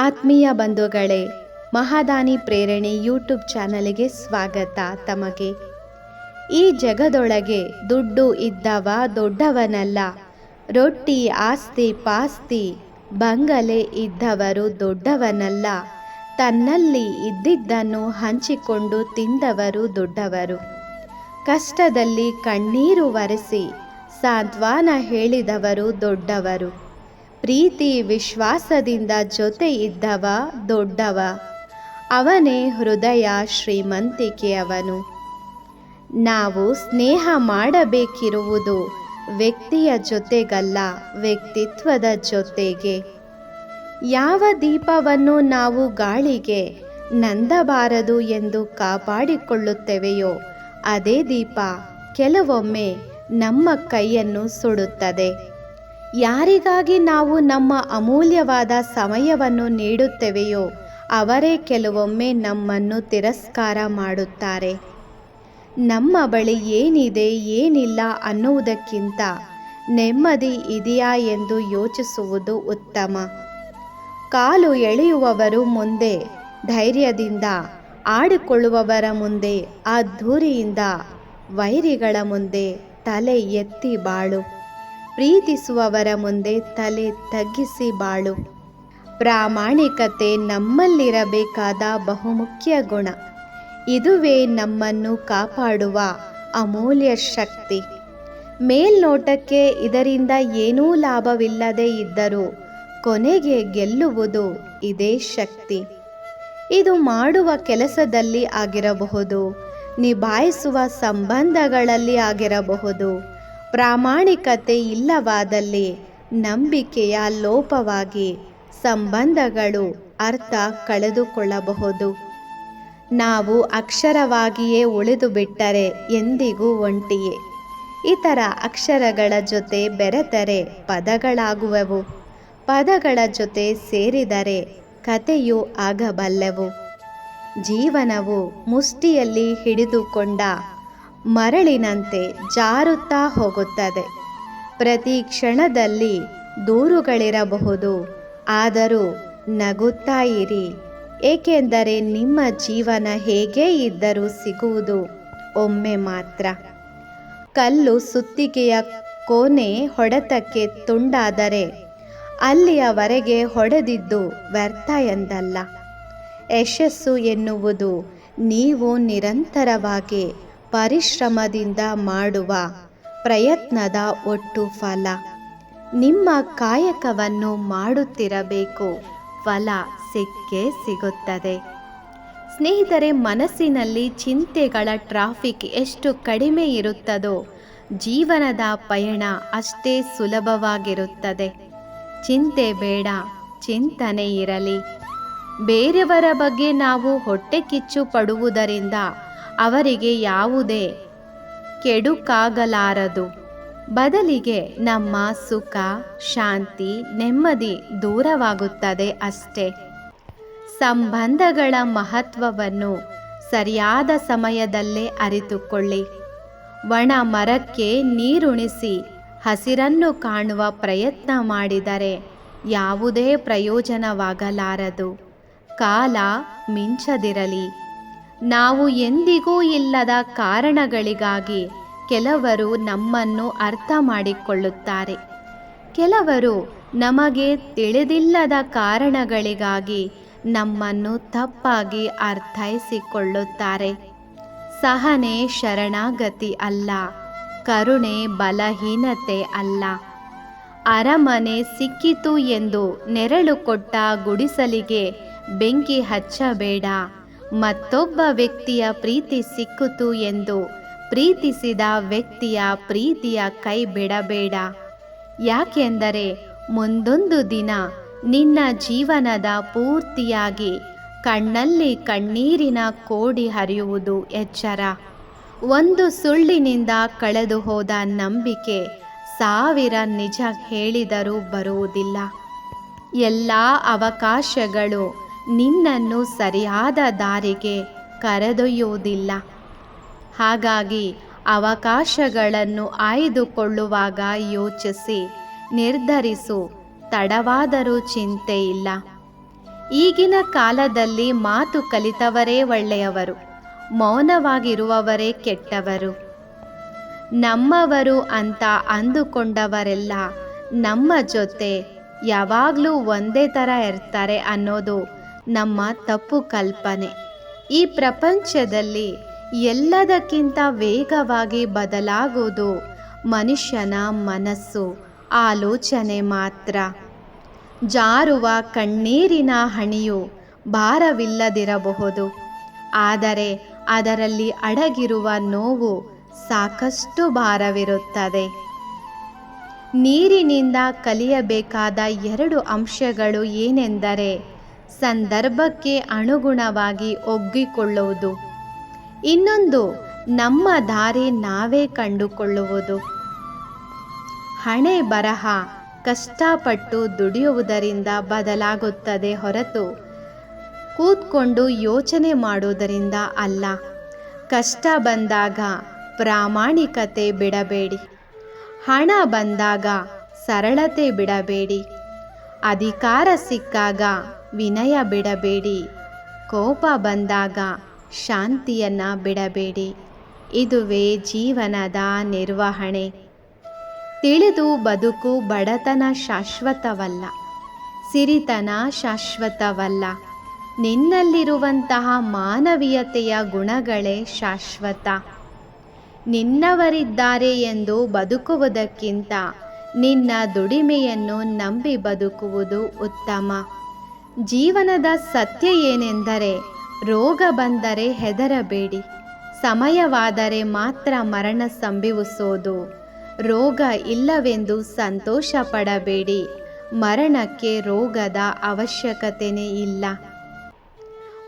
ಆತ್ಮೀಯ ಬಂಧುಗಳೇ, ಮಹಾದಾನಿ ಪ್ರೇರಣೆ ಯೂಟ್ಯೂಬ್ ಚಾನಲ್ಗೆ ಸ್ವಾಗತ ತಮಗೆ. ಈ ಜಗದೊಳಗೆ ದುಡ್ಡು ಇದ್ದವ ದೊಡ್ಡವನಲ್ಲ, ರೊಟ್ಟಿ ಆಸ್ತಿ ಪಾಸ್ತಿ, ಬಂಗಲೆ ಇದ್ದವರು ದೊಡ್ಡವನಲ್ಲ, ತನ್ನಲ್ಲಿ ಇದ್ದಿದ್ದನ್ನು ಹಂಚಿಕೊಂಡು ತಿಂದವರು ದೊಡ್ಡವರು. ಕಷ್ಟದಲ್ಲಿ ಕಣ್ಣೀರು ಒರೆಸಿ ಸಾಂತ್ವನ ಹೇಳಿದವರು ದೊಡ್ಡವರು. ಪ್ರೀತಿ ವಿಶ್ವಾಸದಿಂದ ಜೊತೆ ಇದ್ದವ ದೊಡ್ಡವ. ಅವನೇ ಹೃದಯ ಶ್ರೀಮಂತಿಕೆಯವನು ನಾವು ಸ್ನೇಹ ಮಾಡಬೇಕಿರುವುದು ವ್ಯಕ್ತಿಯ ಜೊತೆಗಲ್ಲ, ವ್ಯಕ್ತಿತ್ವದ ಜೊತೆಗೆ. ಯಾವ ದೀಪವನ್ನು ನಾವು ಗಾಳಿಗೆ ನಂದಬಾರದು ಎಂದು ಕಾಪಾಡಿಕೊಳ್ಳುತ್ತೇವೆಯೋ, ಅದೇ ದೀಪ ಕೆಲವೊಮ್ಮೆ ನಮ್ಮ ಕೈಯನ್ನು ಸುಡುತ್ತದೆ. ಯಾರಿಗಾಗಿ ನಾವು ನಮ್ಮ ಅಮೂಲ್ಯವಾದ ಸಮಯವನ್ನು ನೀಡುತ್ತೇವೆಯೋ, ಅವರೇ ಕೆಲವೊಮ್ಮೆ ನಮ್ಮನ್ನು ತಿರಸ್ಕಾರ ಮಾಡುತ್ತಾರೆ. ನಮ್ಮ ಬಳಿ ಏನಿದೆ, ಏನಿಲ್ಲ ಅನ್ನುವುದಕ್ಕಿಂತ ನೆಮ್ಮದಿ ಇದೆಯಾ ಎಂದು ಯೋಚಿಸುವುದು ಉತ್ತಮ. ಕಾಲು ಎಳೆಯುವವರು ಮುಂದೆ, ಧೈರ್ಯದಿಂದ ಆಡಿಕೊಳ್ಳುವವರ ಮುಂದೆ ಅದ್ಧೂರಿಯಿಂದ ವೈರಿಗಳ ಮುಂದೆ ತಲೆ ಎತ್ತಿ ಬಾಳು. ಪ್ರೀತಿಸುವವರ ಮುಂದೆ ತಲೆ ತಗ್ಗಿಸಿ ಬಾಳು. ಪ್ರಾಮಾಣಿಕತೆ ನಮ್ಮಲ್ಲಿರಬೇಕಾದ ಬಹುಮುಖ್ಯ ಗುಣ. ಇದುವೇ ನಮ್ಮನ್ನು ಕಾಪಾಡುವ ಅಮೂಲ್ಯ ಶಕ್ತಿ. ಮೇಲ್ನೋಟಕ್ಕೆ ಇದರಿಂದ ಏನೂ ಲಾಭವಿಲ್ಲದೆ ಇದ್ದರೂ ಕೊನೆಗೆ ಗೆಲ್ಲುವುದು ಇದೇ ಶಕ್ತಿ. ಇದು ಮಾಡುವ ಕೆಲಸದಲ್ಲಿ ಆಗಿರಬಹುದು, ನಿಭಾಯಿಸುವ ಸಂಬಂಧಗಳಲ್ಲಿ ಆಗಿರಬಹುದು. ಪ್ರಾಮಾಣಿಕತೆ ಇಲ್ಲವಾದಲ್ಲಿ ನಂಬಿಕೆಯ ಲೋಪವಾಗಿ ಸಂಬಂಧಗಳು ಅರ್ಥ ಕಳೆದುಕೊಳ್ಳಬಹುದು. ನಾವು ಅಕ್ಷರವಾಗಿಯೇ ಉಳಿದು ಬಿಟ್ಟರೆ ಎಂದಿಗೂ ಒಂಟಿಯೇ. ಇತರ ಅಕ್ಷರಗಳ ಜೊತೆ ಬೆರೆತರೆ ಪದಗಳಾಗುವವು. ಪದಗಳ ಜೊತೆ ಸೇರಿದರೆ ಕತೆಯೂ ಆಗಬಲ್ಲೆವು. ಜೀವನವು ಮುಷ್ಟಿಯಲ್ಲಿ ಹಿಡಿದುಕೊಂಡ ಮರಳಿನಂತೆ ಜಾರುತ್ತಾ ಹೋಗುತ್ತದೆ. ಪ್ರತಿ ಕ್ಷಣದಲ್ಲಿ ದೂರುಗಳಿರಬಹುದು, ಆದರೂ ನಗುತ್ತಾ ಇರಿ. ಏಕೆಂದರೆ ನಿಮ್ಮ ಜೀವನ ಹೇಗೆ ಇದ್ದರೂ ಸಿಗುವುದು ಒಮ್ಮೆ ಮಾತ್ರ. ಕಲ್ಲು ಸುತ್ತಿಗೆಯ ಕೋನೆ ಹೊಡೆತಕ್ಕೆ ತುಂಡಾದರೆ ಅಲ್ಲಿಯವರೆಗೆ ಹೊಡೆದಿದ್ದು ವ್ಯರ್ಥ ಎಂದಲ್ಲ. ಯಶಸ್ಸು ಎನ್ನುವುದು ನೀವು ನಿರಂತರವಾಗಿ ಪರಿಶ್ರಮದಿಂದ ಮಾಡುವ ಪ್ರಯತ್ನದ ಒಟ್ಟು ಫಲ. ನಿಮ್ಮ ಕಾಯಕವನ್ನು ಮಾಡುತ್ತಿರಬೇಕು. ಫಲ ಸಿಕ್ಕೇ ಸಿಗುತ್ತದೆ. ಸ್ನೇಹಿತರೆ, ಮನಸ್ಸಿನಲ್ಲಿ ಚಿಂತೆಗಳ ಟ್ರಾಫಿಕ್ ಎಷ್ಟು ಕಡಿಮೆ ಇರುತ್ತದೋ ಜೀವನದ ಪಯಣ ಅಷ್ಟೇ ಸುಲಭವಾಗಿರುತ್ತದೆ. ಚಿಂತೆ ಬೇಡ, ಚಿಂತನೆ ಇರಲಿ. ಬೇರೆಯವರ ಬಗ್ಗೆ ನಾವು ಹೊಟ್ಟೆ ಕಿಚ್ಚು ಪಡುವುದರಿಂದ ಅವರಿಗೆ ಯಾವುದೇ ಕೆಡುಕಾಗಲಾರದು. ಬದಲಿಗೆ ನಮ್ಮ ಸುಖ, ಶಾಂತಿ, ನೆಮ್ಮದಿ ದೂರವಾಗುತ್ತದೆ ಅಷ್ಟೇ. ಸಂಬಂಧಗಳ ಮಹತ್ವವನ್ನು ಸರಿಯಾದ ಸಮಯದಲ್ಲೇ ಅರಿತುಕೊಳ್ಳಿ. ಒಣ ಮರಕ್ಕೆ ನೀರುಣಿಸಿ ಹಸಿರನ್ನು ಕಾಣುವ ಪ್ರಯತ್ನ ಮಾಡಿದರೆ ಯಾವುದೇ ಪ್ರಯೋಜನವಾಗಲಾರದು. ಕಾಲ ಮಿಂಚದಿರಲಿ. ನಾವು ಎಂದಿಗೂ ಇಲ್ಲದ ಕಾರಣಗಳಿಗಾಗಿ ಕೆಲವರು ನಮ್ಮನ್ನು ಅರ್ಥ ಮಾಡಿಕೊಳ್ಳುತ್ತಾರೆ. ಕೆಲವರು ನಮಗೆ ತಿಳಿದಿಲ್ಲದ ಕಾರಣಗಳಿಗಾಗಿ ನಮ್ಮನ್ನು ತಪ್ಪಾಗಿ ಅರ್ಥೈಸಿಕೊಳ್ಳುತ್ತಾರೆ. ಸಹನೆ ಶರಣಾಗತಿ ಅಲ್ಲ, ಕರುಣೆ ಬಲಹೀನತೆ ಅಲ್ಲ. ಅರಮನೆ ಸಿಕ್ಕಿತು ಎಂದು ನೆರಳು ಕೊಟ್ಟ ಗುಡಿಸಲಿಗೆ ಬೆಂಕಿ ಹಚ್ಚಬೇಡ. ಮತ್ತೊಬ್ಬ ವ್ಯಕ್ತಿಯ ಪ್ರೀತಿ ಸಿಕ್ಕಿತು ಎಂದು ಪ್ರೀತಿಸಿದ ವ್ಯಕ್ತಿಯ ಪ್ರೀತಿಯ ಕೈ ಬಿಡಬೇಡ. ಯಾಕೆಂದರೆ ಮುಂದೊಂದು ದಿನ ನಿನ್ನ ಜೀವನದ ಪೂರ್ತಿಯಾಗಿ ಕಣ್ಣಲ್ಲಿ ಕಣ್ಣೀರಿನ ಕೋಡಿ ಹರಿಯುವುದು ಎಚ್ಚರ. ಒಂದು ಸುಳ್ಳಿನಿಂದ ಕಳೆದು ಹೋದ ನಂಬಿಕೆ ಸಾವಿರ ನಿಜ ಹೇಳಿದರೂ ಬರುವುದಿಲ್ಲ. ಎಲ್ಲ ಅವಕಾಶಗಳು ನಿನ್ನನ್ನು ಸರಿಯಾದ ದಾರಿಗೆ ಕರೆದೊಯ್ಯುವುದಿಲ್ಲ. ಹಾಗಾಗಿ ಅವಕಾಶಗಳನ್ನು ಆಯ್ದುಕೊಳ್ಳುವಾಗ ಯೋಚಿಸಿ, ನಿರ್ಧರಿಸು, ತಡವಾದರೂ ಚಿಂತೆ ಇಲ್ಲ. ಈಗಿನ ಕಾಲದಲ್ಲಿ ಮಾತು ಕಲಿತವರೇ ಒಳ್ಳೆಯವರು, ಮೌನವಾಗಿರುವವರೇ ಕೆಟ್ಟವರು. ನಮ್ಮವರು ಅಂತ ಅಂದುಕೊಂಡವರೆಲ್ಲ ನಮ್ಮ ಜೊತೆ ಯಾವಾಗಲೂ ಒಂದೇ ಥರ ಇರ್ತಾರೆ ಅನ್ನೋದು ನಮ್ಮ ತಪ್ಪು ಕಲ್ಪನೆ. ಈ ಪ್ರಪಂಚದಲ್ಲಿ ಎಲ್ಲದಕ್ಕಿಂತ ವೇಗವಾಗಿ ಬದಲಾಗುವುದು ಮನುಷ್ಯನ ಮನಸ್ಸು, ಆಲೋಚನೆ ಮಾತ್ರ. ಜಾರುವ ಕಣ್ಣೀರಿನ ಹಣಿಯು ಭಾರವಿಲ್ಲದಿರಬಹುದು. ಆದರೆ ಅದರಲ್ಲಿ ಅಡಗಿರುವ ನೋವು ಸಾಕಷ್ಟು ಭಾರವಿರುತ್ತದೆ. ನೀರಿನಿಂದ ಕಲಿಯಬೇಕಾದ ಎರಡು ಅಂಶಗಳು ಏನೆಂದರೆ ಸಂದರ್ಭಕ್ಕೆ ಅನುಗುಣವಾಗಿ ಒಗ್ಗಿಕೊಳ್ಳುವುದು. ಇನ್ನೊಂದು, ನಮ್ಮ ದಾರಿ ನಾವೇ ಕಂಡುಕೊಳ್ಳುವುದು. ಹಣೆ ಬರಹ, ಕಷ್ಟಪಟ್ಟು ದುಡಿಯುವುದರಿಂದ ಬದಲಾಗುತ್ತದೆ ಹೊರತು ಕೂತ್ಕೊಂಡು ಯೋಚನೆ ಮಾಡುವುದರಿಂದ ಅಲ್ಲ. ಕಷ್ಟ ಬಂದಾಗ ಪ್ರಾಮಾಣಿಕತೆ ಬಿಡಬೇಡಿ. ಹಣ ಬಂದಾಗ ಸರಳತೆ ಬಿಡಬೇಡಿ. ಅಧಿಕಾರ ಸಿಕ್ಕಾಗ ವಿನಯ ಬಿಡಬೇಡಿ. ಕೋಪ ಬಂದಾಗ ಶಾಂತಿಯನ್ನು ಬಿಡಬೇಡಿ. ಇದುವೇ ಜೀವನದ ನಿರ್ವಹಣೆ. ತಿಳಿದು ಬದುಕು ಬಡತನ ಶಾಶ್ವತವಲ್ಲ. ಸಿರಿತನ ಶಾಶ್ವತವಲ್ಲ. ನಿನ್ನಲ್ಲಿರುವಂತಹ ಮಾನವೀಯತೆಯ ಗುಣಗಳೇ ಶಾಶ್ವತ. ನಿನ್ನವರಿದ್ದಾರೆ ಎಂದು ಬದುಕುವುದಕ್ಕಿಂತ ನಿನ್ನ ದುಡಿಮೆಯನ್ನು ನಂಬಿ ಬದುಕುವುದು ಉತ್ತಮ. ಜೀವನದ ಸತ್ಯ ಏನೆಂದರೆ ರೋಗ ಬಂದರೆ ಹೆದರಬೇಡಿ. ಸಮಯವಾದರೆ ಮಾತ್ರ ಮರಣ ಸಂಭವಿಸೋದು. ರೋಗ ಇಲ್ಲವೆಂದು ಸಂತೋಷ ಪಡಬೇಡಿ ಮರಣಕ್ಕೆ ರೋಗದ ಅವಶ್ಯಕತೆಯೇ ಇಲ್ಲ.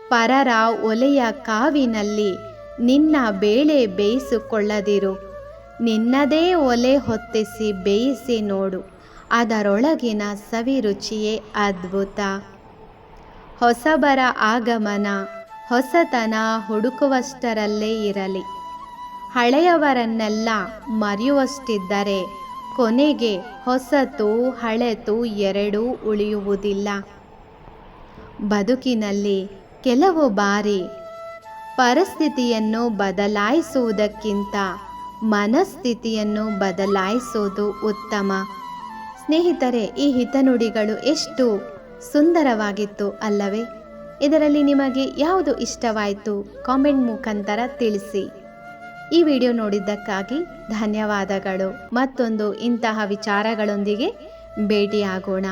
ಪರರ ಒಲೆಯ ಕಾವಿನಲ್ಲಿ ನಿನ್ನ ಬೇಳೆ ಬೇಯಿಸಿಕೊಳ್ಳದಿರು. ನಿನ್ನದೇ ಒಲೆ ಹೊತ್ತಿಸಿ ಬೇಯಿಸಿ ನೋಡು. ಅದರೊಳಗಿನ ಸವಿರುಚಿಯೇ ಅದ್ಭುತ. ಹೊಸಬರ ಆಗಮನ, ಹೊಸತನ ಹುಡುಕುವಷ್ಟರಲ್ಲೇ ಇರಲಿ. ಹಳೆಯವರನ್ನೆಲ್ಲ ಮರೆಯುವಷ್ಟಿದ್ದರೆ ಕೊನೆಗೆ ಹೊಸತು, ಹಳೆತು ಎರಡೂ ಉಳಿಯುವುದಿಲ್ಲ. ಬದುಕಿನಲ್ಲಿ ಕೆಲವು ಬಾರಿ ಪರಿಸ್ಥಿತಿಯನ್ನು ಬದಲಾಯಿಸುವುದಕ್ಕಿಂತ ಮನಸ್ಥಿತಿಯನ್ನು ಬದಲಾಯಿಸುವುದು ಉತ್ತಮ. ಸ್ನೇಹಿತರೆ, ಈ ಹಿತನುಡಿಗಳು ಎಷ್ಟು ಸುಂದರವಾಗಿತ್ತು ಅಲ್ಲವೇ? ಇದರಲ್ಲಿ ನಿಮಗೆ ಯಾವುದು ಇಷ್ಟವಾಯಿತು? ಕಾಮೆಂಟ್ ಮುಖಾಂತರ ತಿಳಿಸಿ. ಈ ವಿಡಿಯೋ ನೋಡಿದ್ದಕ್ಕಾಗಿ ಧನ್ಯವಾದಗಳು. ಮತ್ತೊಂದು ಇಂತಹ ವಿಚಾರಗಳೊಂದಿಗೆ ಭೇಟಿಯಾಗೋಣ.